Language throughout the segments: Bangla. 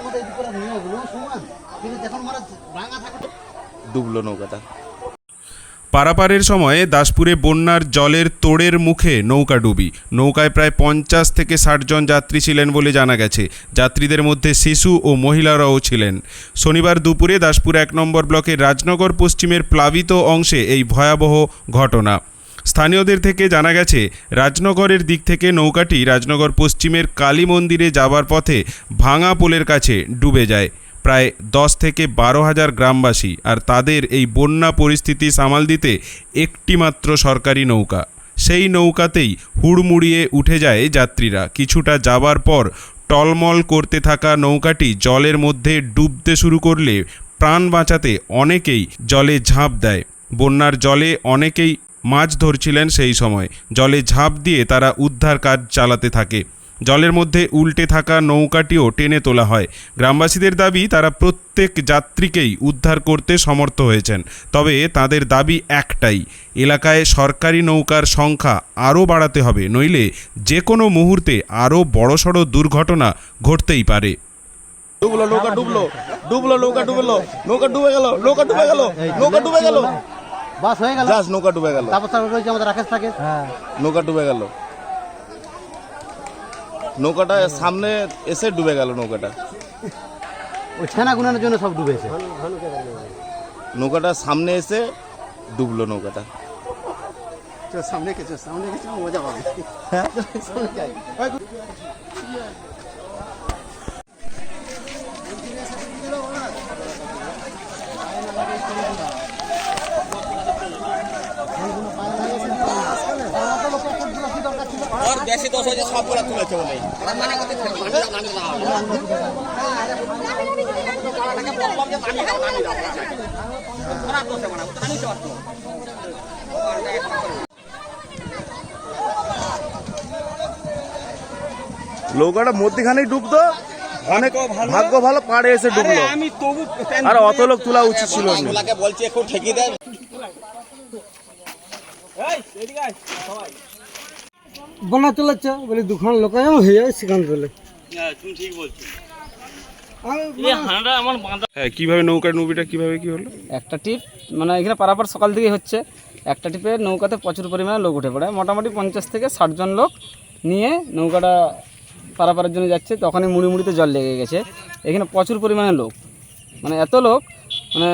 আমাদের এদিকে করে সমান। কিন্তু যখন মানে রাঙা থাকে ডুবলো নৌকাটা। পারাপারের সময়ে দাসপুরে বন্যার জলের তোড়ের মুখে নৌকা ডুবি। নৌকায় প্রায় পঞ্চাশ থেকে ষাট জন যাত্রী ছিলেন বলে জানা গেছে। যাত্রীদের মধ্যে শিশু ও মহিলারাও ছিলেন। শনিবার দুপুরে দাসপুর এক নম্বর ব্লকের রাজনগর পশ্চিমের প্লাবিত অংশে এই ভয়াবহ ঘটনা। স্থানীয়দের থেকে জানা গেছে, রাজনগরের দিক থেকে নৌকাটি রাজনগর পশ্চিমের কালী মন্দিরে যাবার পথে ভাঙা পোলের কাছে ডুবে যায়। প্রায় দশ থেকে বারো হাজার গ্রামবাসী আর তাদের এই বন্যা পরিস্থিতি সামাল দিতে একটিমাত্র সরকারি নৌকা। সেই নৌকাতেই হুড়মুড়িয়ে উঠে যায় যাত্রীরা। কিছুটা যাবার পর টলমল করতে থাকা নৌকাটি জলের মধ্যে ডুবতে শুরু করলে প্রাণ বাঁচাতে অনেকেই জলে ঝাঁপ দেয়। বন্যার জলে অনেকেই মাছ ধরছিলেন সেই সময়। জলে ঝাঁপ দিয়ে তারা উদ্ধার কাজ চালাতে থাকে। জলের মধ্যে উল্টে থাকা নৌকাটিও টেনে তোলা হয়। গ্রামবাসীদের দাবি, তারা প্রত্যেক যাত্রীকেই উদ্ধার করতে সমর্থ হয়েছেন। তবে তাদের দাবি একটাই, এলাকায় সরকারি নৌকার সংখ্যা আরও বাড়াতে হবে, নইলে যে কোনো মুহূর্তে আরও বড়সড় দুর্ঘটনা ঘটতেই পারে। ডুবলো, নৌকা ডুবলো ডুবলো, নৌকা ডুবলো, নৌকা ডুবে গেল, নৌকা ডুবে গেল, নৌকা ডুবে গেল। বাস হয়ে গেল। জাস্ট নৌকা ডুবে গেল। তারপর তারপর রয়েছে আমাদের রাকেশ থাকে? নৌকা ডুবে গেল। নৌকাটা সামনে এসে ডুবে গেল নৌকাটা। ওই ছেনা গুনানোর জন্য সব ডুবেছে। নৌকাটা সামনে এসে ডুবলো নৌকাটা। সামনে কিছু সামনে কিছু মজা পাবে। সামনে যাই নৌকাটা মধ্যখানেই ডুবতো। অনেক ভাগ্য ভালো। পাড়ে এসে ডুবলো। আমি তবু আর অত লোক তোলা উচিত ছিল না। বলছি একটু ঠেকি দেয় বন্যা চলেছে বলে দুখান লোক হয়ে যায় সেখান চলে তুমি ঠিক বলছো। হ্যাঁ কীভাবে নৌকা ডুবিটা কীভাবে কি হলো? একটা টিপ মানে এখানে পারাপার সকাল থেকেই হচ্ছে। একটা টিপে নৌকাতে প্রচুর পরিমাণে লোক উঠে পড়ে। মোটামুটি পঞ্চাশ থেকে ষাট জন লোক নিয়ে নৌকাটা পারাপারের জন্য যাচ্ছে। তখনই মুড়ি মুড়িতে জল লেগে গেছে। এখানে প্রচুর পরিমাণে লোক। মানে এত লোক মানে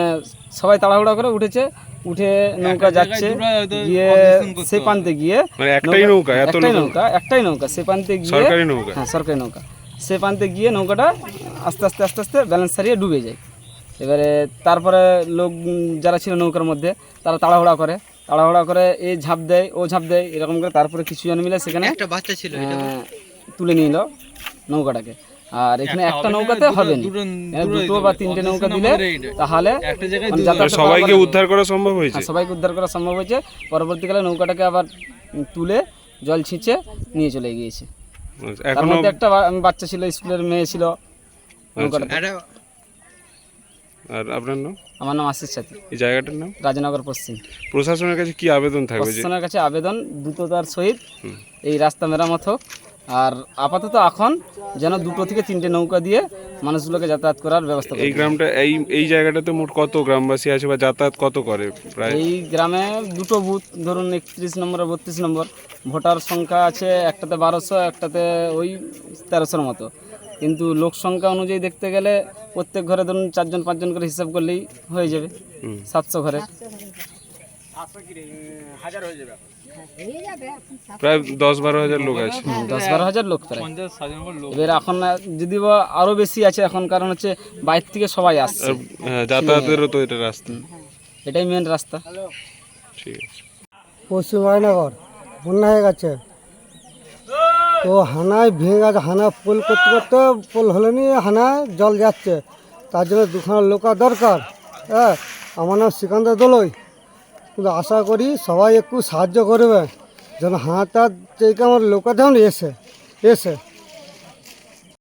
সবাই তাড়াহুড়া করে উঠেছে। উঠে নৌকা যাচ্ছে গিয়ে সেই প্রান্তে গিয়ে মানে একটাই নৌকা, এত একটাই নৌকা। একটাই নৌকা সে প্রান্তে গিয়ে সরকারি নৌকা? হ্যাঁ সরকারি নৌকা। সে প্রান্তে গিয়ে নৌকাটা আস্তে আস্তে আস্তে আস্তে ব্যালেন্স হারিয়ে ডুবে যায়। এবারে তারপরে লোক যারা ছিল নৌকার মধ্যে তারা তাড়াহুড়া করে। তাড়াহুড়া করে এই ঝাঁপ দেয় ও ঝাঁপ দেয় এরকম করে তারপরে কিছু জন মিলে সেখানে একটা বাচ্চা ছিল তুলে নিল নৌকাটাকে। আর এখানে একটা নৌকাতে হবে না দুটো বা তিনটে নৌকা দিলে তাহলে সবাইকে উদ্ধার করা সম্ভব হয়েছে। হ্যাঁ, সবাইকে উদ্ধার করা সম্ভব হয়েছে। পরবর্তীকালে নৌকাটাকে আবার তুলে জল ছিঁচে নিয়ে চলে গিয়েছে। তার মধ্যে একটা বাচ্চা ছিল স্কুলের মেয়ে ছিল নৌকাটাতে। আর আপনার নাম? আমার নাম আশিস সাথী। এই জায়গাটার নাম? রাজনগর পশ্চিম। প্রশাসনের কাছে কি আবেদন থাকবে প্রশাসনের কাছে আবেদন দ্রুততার সহিত এই রাস্তা মেরামত হোক। আর আপাতত এখন যেন দুটো থেকে তিনটে নৌকা দিয়ে মানুষগুলোকে যাতায়াত করার ব্যবস্থা এই গ্রামটা এই এই জায়গাটাতে মোট কত গ্রামবাসী আছে বা যাতায়াত কত করে প্রায়? এই গ্রামে দুটো বুথ ধরুন একত্রিশ নম্বর আর বত্রিশ নম্বর। ভোটার সংখ্যা আছে একটাতে বারোশো একটাতে ওই তেরোশোর মতো। কিন্তু লোক সংখ্যা অনুযায়ী দেখতে গেলে প্রত্যেক ঘরে ধরুন চারজন পাঁচজন করে হিসাব করলেই হয়ে যাবে সাতশো ঘরে। প্রায় দশ বারো হাজার লোক আছে। দশ বারো হাজার লোক প্রায়। এবার এখন যদি বা বেশি আছে এখন কারণ হচ্ছে বাইরে থেকে সবাই আসছে। হ্যাঁ যাতায়াতেরও তো এটা রাস্তা। এটাই মেন রাস্তা। ঠিক আছে। পশ্চিম রায়নগর বন্যা হয়ে গেছে। তো হানায় ভেঙে গেছে হানা পোল করতে করতে পোল হলে নি হানায় জল যাচ্ছে। তার জন্য দুখানা লোকা দরকার। হ্যাঁ আমার নাম শ্রীকান্ত দোলই। কিন্তু আশা করি সবাই একটু সাহায্য করবে। যেন হাঁটার থেকে আমার লোকা যেমন এসে এসে।